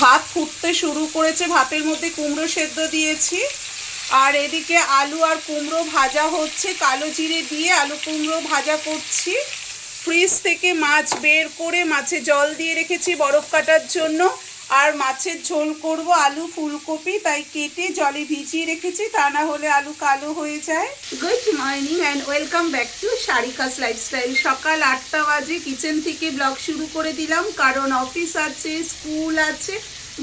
ভাত ফুটতে শুরু করেছে, ভাতের মধ্যে কুমড়ো সেদ্ধ দিয়েছি। আর এদিকে আলু আর কুমড়ো ভাজা হচ্ছে, কালো জিরে দিয়ে আলু কুমড়ো ভাজা করছি। ফ্রিজ থেকে মাছ বের করে মাছে জল দিয়ে রেখেছি বরফ কাটার জন্য। আর মাছের ঝোল করব আলু, ফুলকপি, তাই কেটে জলে ভিজিয়ে রেখেছি, তা না হলে আলু কালো হয়ে যায়। Good morning and welcome back to Sharika's lifestyle সকাল আটটা বাজে কিচেন থেকে ব্লগ শুরু করে দিলাম, কারণ অফিস আছে স্কুল আছে,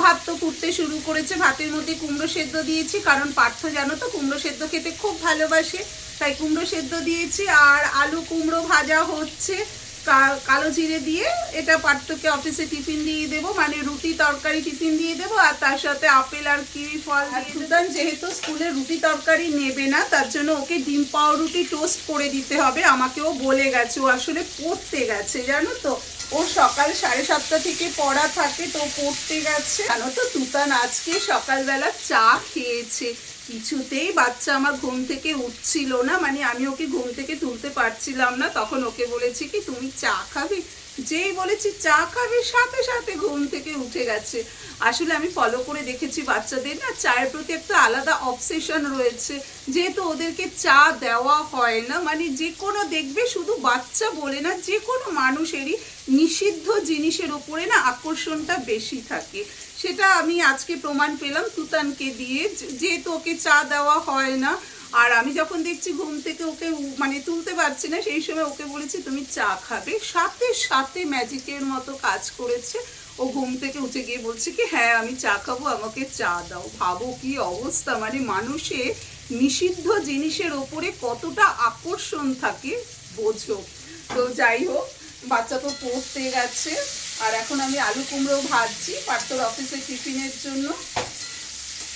ভাত তো ফুটতে শুরু করেছে, ভাতের মধ্যে কুমড়ো সেদ্ধ দিয়েছি, কারণ পার্থ জানো তো, কুমড়ো সেদ্ধ খেতে খুব ভালোবাসে, তাই কুমড়ো সেদ্ধ দিয়েছি, আর আলু কুমড়ো ভাজা হচ্ছে। কালো জিরে দিয়ে এটা পার্থকে অফিসে টিফিন দিয়ে দেবো মানে রুটি তরকারি টিফিন দিয়ে দেবো আর তার সাথে আপেল আর কিউই ফল আর যেহেতু স্কুলে রুটি তরকারি নেবে না তার জন্য ওকে ডিম পাউরুটি টোস্ট করে দিতে হবে আমাকেও বলে গেছে ও আসলে পড়তে গেছে জানো তো? ও সকাল সাড়ে সাতটা থেকে পড়া থাকে, তো পড়তে গেছে। জানো তো, তুতান আজকে সকালবেলা চা খেয়েছে। কিছুতেই বাচ্চা আমার ঘুম থেকে উঠছিল না মানে আমি ওকে ঘুম থেকে তুলতে পারছিলাম না, তখন ওকে বলেছি কি, তুমি চা খাবে? যেই বলেছি, চা খাবে, সাথে সাথে ঘুম থেকে উঠে গেছে। আসলে আমি ফলো করে দেখেছি বাচ্চাদের না, চায়ের প্রতি একটা আলাদা অবসেশন রয়েছে। যেহেতু ওদেরকে চা দেওয়া হয় না মানে যে কোনো দেখবে শুধু বাচ্চা বলে না, যে কোনো মানুষেরই নিষিদ্ধ জিনিসের উপরে না আকর্ষণটা বেশি থাকে। সেটা আমি আজকে প্রমাণ পেলাম তুতানকে দিয়ে। যেহেতু ওকে চা দেওয়া হয় না আর আমি যখন দেখছি ঘুম থেকে ওকে মানে তুলতে পারছি না, সেই সময় ওকে বলেছি, তুমি চা খাবে। সাথে সাথে ম্যাজিকের মতো কাজ করেছে। ও ঘুম থেকে উঠে গিয়ে বলছে কি হ্যাঁ আমি চা খাব, আমাকে চা দাও। ভাবো কি অবস্থা। মানে মানুষের নিষিদ্ধ জিনিসের ওপরে কতটা আকর্ষণ থাকে, বোঝো। তো যাই হোক, বাচ্চা তো পড়তে গেছে। আর এখন আমি আলু কুমড়ো ভাজছি পার্থর অফিসে টিফিনের জন্য।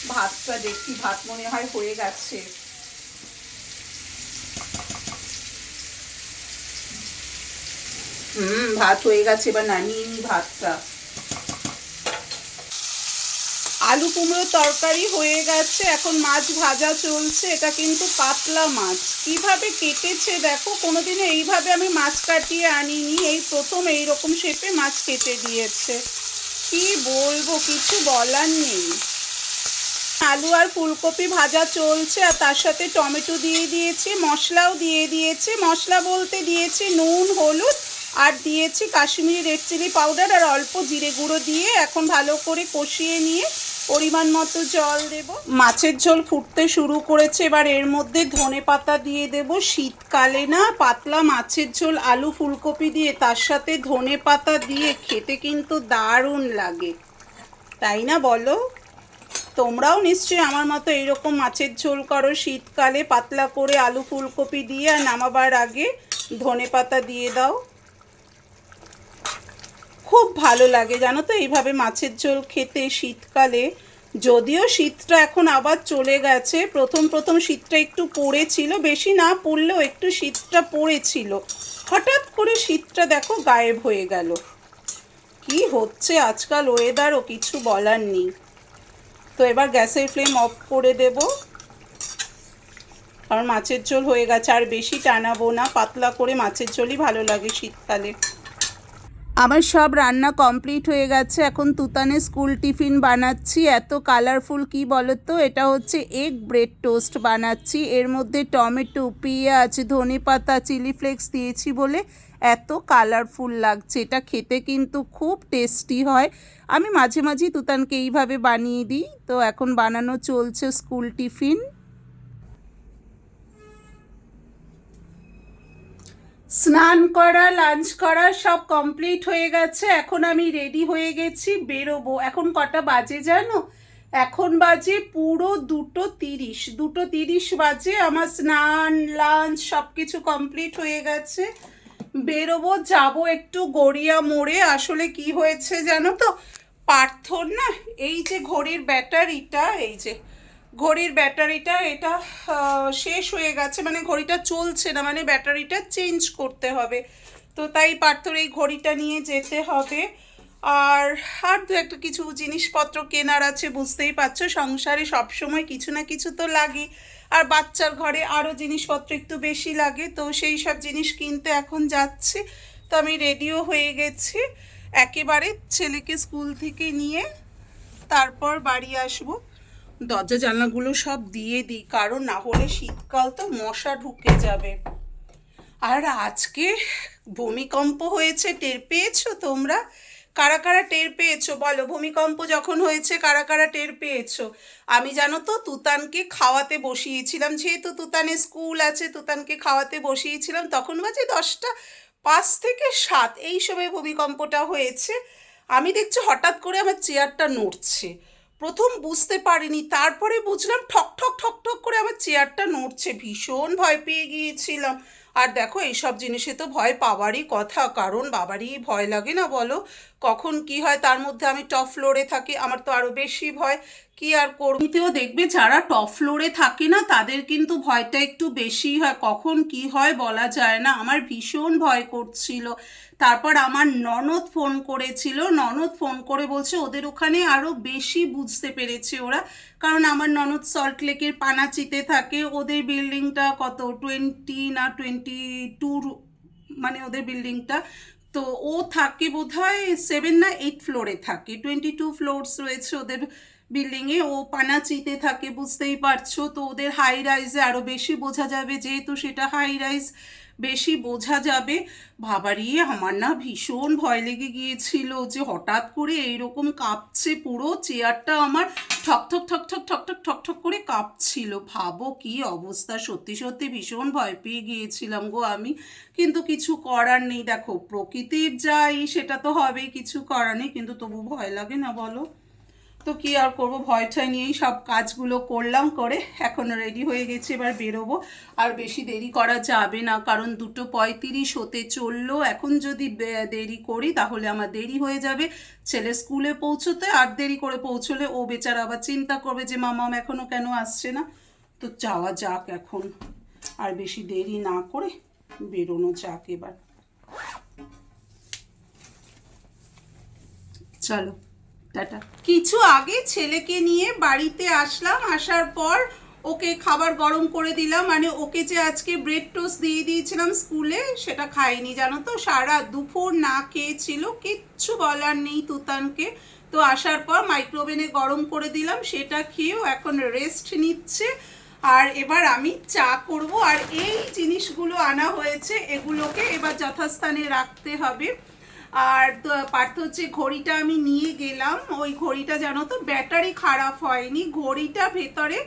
ভাতটা দেখি, ভাত মনে হয় হয়ে গেছে। হুম, ভাত হয়ে গেছে, এবার নামিয়ে নি ভাতটা। আলু কুমড়ো তরকারি হয়ে গেছে, এখন মাছ ভাজা চলছে, এটা কিন্তু পাতলা মাছ। কীভাবে কেটেছে দেখো, কোনোদিনও এইভাবে আমি মাছ কাটিয়ে আনিনি, এই প্রথম এই রকম শেপে মাছ কেটে দিয়েছে। কি বলব, কিছু বলার নেই। আলু আর ফুলকপি ভাজা চলছে, আর তার সাথে টমেটো দিয়ে দিয়েছি, মশলাও দিয়ে দিয়েছে, মশলা বলতে দিয়েছি নুন, হলুদ আর দিয়েছি কাশ্মীরি রেড চিলি পাউডার আর অল্প জিরে গুঁড়ো দিয়ে এখন ভালো করে কষিয়ে নিয়ে পরিমাণ মতো জল দেব। মাছের ঝোল ফুটতে শুরু করেছে, এবার এর মধ্যে ধনে পাতা দিয়ে দেব। শীতকালে না পাতলা মাছের ঝোল, আলু ফুলকপি দিয়ে তার সাথে ধনে পাতা দিয়ে খেতে কিন্তু দারুণ লাগে। তাই না বলো? তোমরাও নিশ্চয়ই আমার মতো এইরকম মাছের ঝোল করো। শীতকালে পাতলা করে আলু ফুলকপি দিয়ে আর নামাবার আগে ধনে পাতা দিয়ে দাও। খুব ভালো লাগে, জানো তো? এইভাবে মাছের ঝোল খেতে শীতকালে। যদিও শীতটা এখন আবার চলে গেছে, প্রথম প্রথম শীতটা একটু পড়েছিল, বেশি না পড়লেও একটু শীতটা পড়েছিল। হঠাৎ করে শীতটা দেখো গায়েব হয়ে গেল। কি হচ্ছে আজকাল ওয়েদারও কিছু বলার নেই। তো এবার গ্যাসের ফ্লেম অফ করে দেব। কারণ মাছের ঝোল হয়ে গেছে, আর বেশি টানাবো না, পাতলা করে মাছের ঝোলই ভালো লাগে শীতকালে। আমার সব রান্না কমপ্লিট হয়ে গেছে। এখন তুতানে স্কুল টিফিন বানাচ্ছি। এত কালারফুল কি বলো তো এটা হচ্ছে এগ ব্রেড টোস্ট বানাচ্ছি। এর মধ্যে টমেটো, পেঁয়াজ, ধনে পাতা চিলি ফ্লেক্স দিয়েছি বলে এত কালারফুল লাগছে। এটা খেতে কিন্তু খুব টেস্টি হয়। আমি মাঝে মাঝে তুতানকে এইভাবে বানিয়ে দিই। তো এখন বানানো চলছে স্কুল টিফিন। স্নান করা লাঞ্চ করা সব কমপ্লিট হয়ে গেছে। এখন আমি রেডি হয়ে গেছি, বেরোবো। এখন কটা বাজে জানো? এখন বাজে পুরো দুটো তিরিশ। দুটো তিরিশ বাজে, আমার স্নান লাঞ্চ সব কিছু কমপ্লিট হয়ে গেছে। বেরোবো, যাব একটু গড়িয়া মোড়ে। আসলে কি হয়েছে জানো তো? পার্থর না, এই যে ঘড়ির ব্যাটারিটা, এই যে ঘড়ির ব্যাটারিটা এটা শেষ হয়ে গেছে মানে ঘড়িটা চলছে না মানে ব্যাটারিটা চেঞ্জ করতে হবে। তো তাই পার্থর এই ঘড়িটা নিয়ে যেতে হবে। আর আর দু একটা কিছু জিনিসপত্র কেনার আছে, বুঝতেই পারছ, সংসারে সবসময় কিছু না কিছু তো লাগে। আর বাচ্চার ঘরে আরও জিনিসপত্র একটু বেশি লাগে, তো সেই সব জিনিস কিনতে এখন যাচ্ছে। তো আমি রেডিও হয়ে গেছি, একেবারে ছেলেকে স্কুল থেকে নিয়ে তারপর বাড়ি আসব। দরজা জানলাগুলো সব দিয়ে দিই, কারণ না হলে শীতকাল তো মশা ঢুকে যাবে। আর আজকে ভূমিকম্প হয়েছে, টের পেয়েছ তোমরা? কারা কারা টের পেয়েছ? বলো, ভূমিকম্প যখন হয়েছে, কারা কারা টের পেয়েছ? আমি জানো তো, তুতানকে খাওয়াতে বসিয়েছিলাম। যেহেতু তুতানের স্কুল আছে, তুতানকে খাওয়াতে বসিয়েছিলাম, তখন বাজে দশটা পাঁচ থেকে সাত, এই সময় ভূমিকম্পটা হয়েছে। আমি দেখছি হঠাৎ করে আমার চেয়ারটা নড়ছে। প্রথম বুঝতে পারিনি, তারপরে বুঝলাম ঠক ঠক ঠক ঠক করে আমার চেয়ারটা নড়ছে, ভীষণ ভয় পেয়ে গিয়েছিলাম। আর দেখো, এইসব জিনিসে তো ভয় পাওয়ারই কথা, কারণ বাবারই ভয় লাগে না বলো? কখন কি হয়, তার মধ্যে আমি টপ ফ্লোরে থাকি, আমার তো আরও বেশি ভয়। কি আর করবিতেও দেখবে যারা টপ ফ্লোরে থাকে না, তাদের কিন্তু ভয়টা একটু বেশি হয়। কখন কি হয় বলা যায় না। আমার ভীষণ ভয় করছিল। তারপর আমার ননদ ফোন করেছিল। ননদ ফোন করে বলছে, ওদের ওখানে আরও বেশি বুঝতে পেরেছে ওরা। কারণ আমার ননদ সল্টলেকের পানাচিতে থাকে। ওদের বিল্ডিংটা কত? টোয়েন্টি না টোয়েন্টি টু মানে ওদের বিল্ডিংটা তো ও থাকে বোধ হয় সেভেন না এইট ফ্লোরে থাকে। টোয়েন্টি টু ফ্লোরস রয়েছে ওদের। বিল্ডিংয়ে ও পানাচিতে থাকে, বুঝতেই পারছ? তো ওদের হাই রাইজে আরও বেশি বোঝা যাবে, যেহেতু সেটা হাই রাইজ বেশি বোঝা যাবে। ভাবারি, আমার না ভীষণ ভয় লেগে গিয়েছিল যে হঠাৎ করে এইরকম কাঁপছে পুরো চেয়ারটা আমার, ঠক ঠক ঠক ঠক ঠক ঠক ঠক ঠক করে কাঁপছিল। ভাবো কি অবস্থা, সত্যি সত্যি ভীষণ ভয় পেয়ে গিয়েছিলাম গো আমি। কিন্তু কিছু করার নেই, দেখো, প্রকৃতির যাই, সেটা তো হবেই, কিছু করার নেই, কিন্তু তবু ভয় লাগে না বলো? তো কি আর করব? ভয়টা নিয়েই সব কাজগুলো করলাম করে এখন রেডি হয়ে গেছে, এবার বেরোবো। আর বেশি দেরি করা যাবে না, কারণ দুটো পঁয়ত্রিশ হতে চলল। এখন যদি দেরি করি তাহলে আমার দেরি হয়ে যাবে। ছেলে স্কুলে পৌঁছতে আর দেরি করে পৌঁছলে ও বেচারা আবার চিন্তা করবে যে, মামাম এখনও কেন আসছে না? তো যাওয়া যাক এখন। আর বেশি দেরি না করে বেরোনো যাক এবার। চলো। টাটা। কিছু আগে ছেলেকে নিয়ে বাড়িতে আসলাম, আসার পর ওকে খাবার গরম করে দিলাম মানে ওকে যে আজকে ব্রেড টোস্ট দিয়ে দিয়েছিলাম স্কুলে, সেটা খায়নি জানো তো? সারা দুপুর না খেয়েছিল, কিচ্ছু বলার নেই তুতানকে। তো আসার পর মাইক্রোওভেনে গরম করে দিলাম, সেটা খেয়েও এখন রেস্ট নিচ্ছে। আর এবার আমি চা করব, আর এই জিনিসগুলো আনা হয়েছে, এগুলোকে এবার যথাস্থানে রাখতে হবে। আর পার্থ হচ্ছে ঘড়িটা আমি নিয়ে গেলাম। ওই ঘড়িটা জানো তো, ব্যাটারি খারাপ হয়নি। ঘড়িটা ভেতরে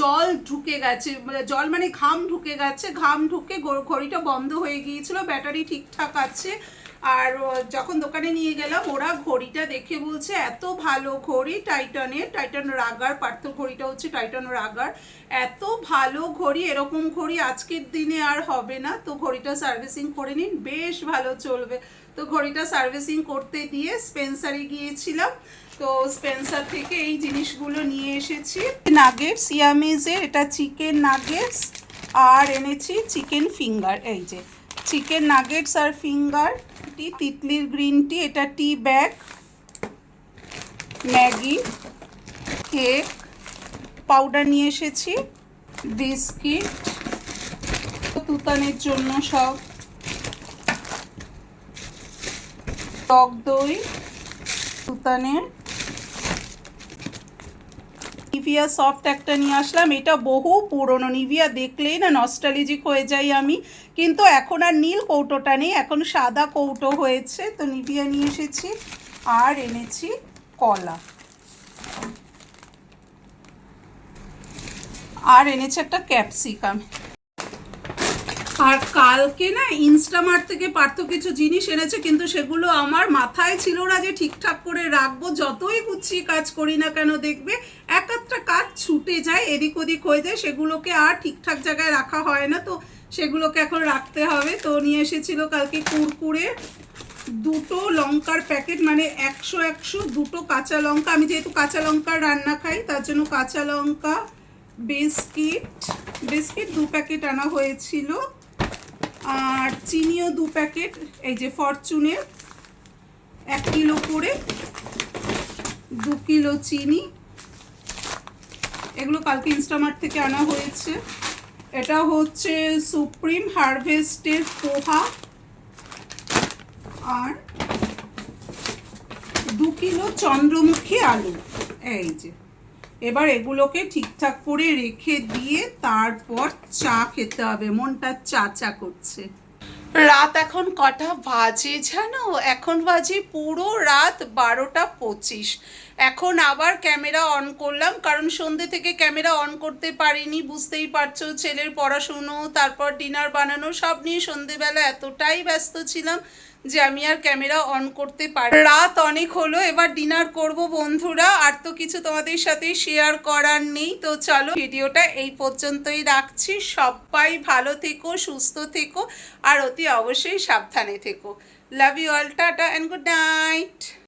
জল ঢুকে গেছে মানে জল মানে ঘাম ঢুকে গেছে। ঘাম ঢুকে ঘড়িটা বন্ধ হয়ে গিয়েছিল। ব্যাটারি ঠিকঠাক আছে। আর যখন দোকানে নিয়ে গেলাম, ওরা ঘড়িটা দেখে বলছে, এত ভালো ঘড়ি, টাইটানের, টাইটান রাগার পার্থ ঘড়িটা হচ্ছে টাইটান রাগার। এত ভালো ঘড়ি, এরকম ঘড়ি আজকের দিনে আর হবে না। তো ঘড়িটা সার্ভিসিং করে নিন, বেশ ভালো চলবে। তো ঘড়িটা সার্ভিসিং করতে দিয়ে স্পেন্সারে গিয়েছিলাম। তো স্পেন্সার থেকে এই জিনিসগুলো নিয়ে এসেছি। নাগেটস, ইয়ামিজের, এটা চিকেন নাগেটস, আর এনেছি চিকেন ফিঙ্গার, এই যে। চিকেন নাগেটস আর ফিঙ্গার টি, তিতলির গ্রিন টি, এটা tea bag, Maggi, cake, powder নিয়ে এসেছি, বিস্কিট, তুতানের জন্য সব, টক দই সুতানের নিভিয়া সফট একটা নিয়ে আসলাম, এটা বহু পুরনো, নিভিয়া দেখলেই না নস্টালিজিক হয়ে যাই আমি। কিন্তু এখন আর নীল কৌটোটা নেই, এখন সাদা কৌটো হয়েছে। তো নিভিয়া নিয়ে এসেছি আর এনেছি কলা। আর এনেছে একটা ক্যাপসিকাম। আর কালকে না ইনস্টামার্ট থেকে পার্থ কিছু জিনিস এনেছে, কিন্তু সেগুলো আমার মাথায় ছিল না যে ঠিকঠাক করে রাখব। যতই গুছিয়ে কাজ করি না কেন দেখবে এক একটা কাজ ছুটে যায়, এদিক ওদিক হয়ে যায়, সেগুলোকে আর ঠিকঠাক জায়গায় রাখা হয় না। তো সেগুলোকে এখন রাখতে হবে। তো নিয়ে এসেছিল কালকে কুরকুরে, দুটো লঙ্কার প্যাকেট মানে একশো একশো দুটো কাঁচা লঙ্কা। আমি যেহেতু কাঁচা লঙ্কার রান্না খাই, তার জন্য কাঁচা লঙ্কা, বিস্কিট বিস্কিট দু প্যাকেট আনা হয়েছিল। আর চিনিও দু প্যাকেট, এই যে ফরচুনের এক কিলো করে, দু কিলো চিনি। এগুলো কালকে ইনস্টামার্ট থেকে আনা হয়েছে। এটা হচ্ছে সুপ্রিম হারভেস্টের পোহা। আর দু কিলো চন্দ্রমুখী আলু। এই যে। এবার এগুলোকে ঠিকঠাক করে রেখে দিয়ে তারপর চা খেতে হবে। মনটা চা চা করছে। রাত এখন কটা বাজে জানো? এখন বাজে পুরো রাত বারোটা পঁচিশ। এখন আবার ক্যামেরা অন করলাম, কারণ সন্ধে থেকে ক্যামেরা অন করতে পারিনি, বুঝতেই পারছ, ছেলের পড়াশুনো, তারপর ডিনার বানানো, সব নিয়ে সন্ধেবেলা এতটাই ব্যস্ত ছিলাম যে আমি আর ক্যামেরা অন করতে পারি রাত অনেক হলো, এবার ডিনার করব বন্ধুরা, আর তো কিছু তোমাদের সাথে শেয়ার করার নেই। তো চলো, ভিডিওটা এই পর্যন্তই রাখছি। সবাই ভালো থেকো, সুস্থ থেকো, আর অতি অবশ্যই সাবধানে থেকো। Love you all tata and good night